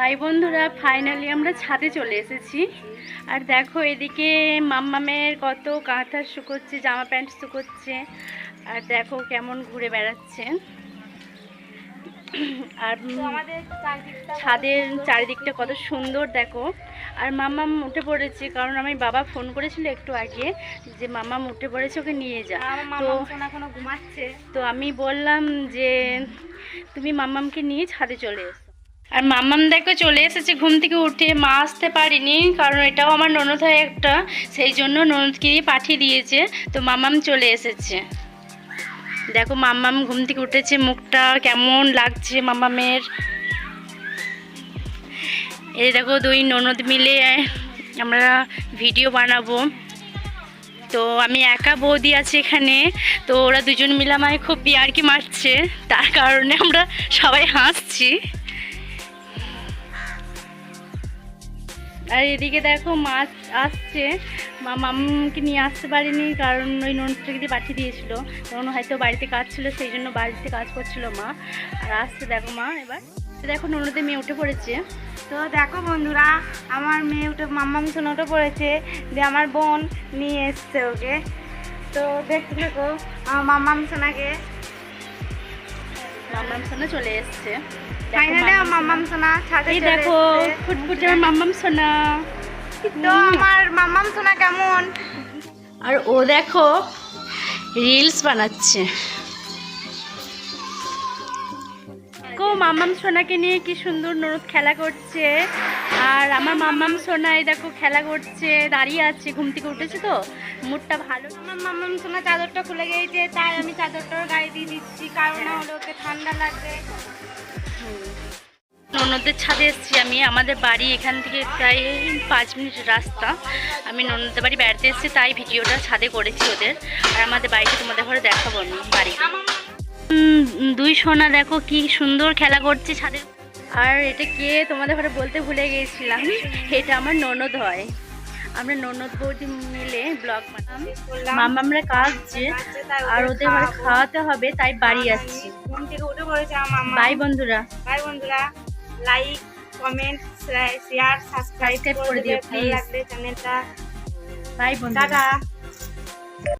High বন্ধুরা finally আমরা ছাদে চলে এসেছি। আর দেখো এদিকে মাম্মামের কত কাঁথা শুকোচ্ছে জামা প্যান্ট শুকোচ্ছে আর দেখো কেমন ঘুরে বেড়াচ্ছে। আর ছাদের চারিদিকটা কত সুন্দর দেখো। আর মাম্মাম উঠে পড়েছে কারণ আমি বাবা ফোন করেছিল একটু আগে যে মাম্মাম উঠে পড়েছে ওকে নিয়ে যা। তো ঘুমাচ্ছে। তো আমি বললাম যে তুমি মাম্মামকে নিয়ে ছাদে চলে এসো। আর মামাম দেখো চলে এসেছে, ঘুম থেকে উঠে মা আসতে পারিনি, কারণ এটাও আমার ননদ হয় একটা, সেই জন্য ননদকে দিয়ে পাঠিয়ে দিয়েছে, তো মাম্মাম চলে এসেছে। দেখো মাম্মাম ঘুম থেকে উঠেছে, মুখটা কেমন লাগছে মামামের এই দেখো দুই ননদ মিলে আমরা ভিডিও বানাবো। তো আমি একা বৌদি আছি এখানে, তো ওরা দুজন মিলে আমায় খুব বিয়ারকি মারছে, তার কারণে আমরা সবাই হাসছি। আর এদিকে দেখো মাছ আসছে। মামকে নিয়ে আসতে পারিনি, কারণ ওই ননটাকে দিয়ে পাঠিয়ে দিয়েছিল। তখন হয়তো বাড়িতে কাজ ছিল, সেই জন্য বাড়িতে কাজ করছিল মা। আর আসছে দেখো মা এবার। দেখো ননদের মেয়ে উঠে পড়েছে। তো দেখো বন্ধুরা, আমার মেয়ে উঠে মাম্মাম সোনা উঠে পড়েছে। দিয়ে আমার বোন নিয়ে এসছে ওকে। তো দেখতে দেখো আমার মাম্মাম সোনাকে। মাম্মাম সোনা চলে এসছে। দেখো ফাইনালি আমার মাম্মাম সোনা এই দেখো ফুটফুটে মাম্মাম সোনা। তো আমার মাম্মাম সোনা কেমন? আর ও দেখো রিলস বানাচ্ছে। কো মাম্মাম সোনাকে নিয়ে কি সুন্দর নরুদ খেলা করছে। আর আমার মাম্মাম সোনা এই দেখো খেলা করছে দাঁড়িয়ে আছে ঘুম থেকে উঠেছে তো। মুডটা ভালো। আমার মাম্মাম সোনা চাদরটা খুলে গিয়েছে তাই আমি চাদরটার গায়ে দিয়ে দিচ্ছি কারণ হলে ওকে ঠান্ডা লাগবে। ননদের ছাদে এসেছি আমি। আমাদের বাড়ি এখান থেকে প্রায় পাঁচ মিনিট রাস্তা। আমি ননদের বাড়ি বেড়াতে এসেছি তাই ভিডিওটা ছাদে করেছি ওদের। আর আমাদের বাড়িতে তোমাদের ঘরে দেখাবো আমি বাড়ি দুই সোনা দেখো কি সুন্দর খেলা করছে ছাদে। আর এটা কে তোমাদের ঘরে বলতে ভুলে গিয়েছিলাম এটা আমার ননদ হয়। আমরা ননদ বৌদি মিলে ব্লগ বানাম আমরা কাজছে আর ওদের ঘরে খাওয়াতে হবে তাই বাড়ি যাচ্ছি ঘুম থেকে উঠে পড়েছে আমার বাই বন্ধুরা। বাই বন্ধুরা লাইক কমেন্ট শেয়ার সাবস্ক্রাইব করে দিও ভালো চ্যানেলটা বাই বন্ধুরা।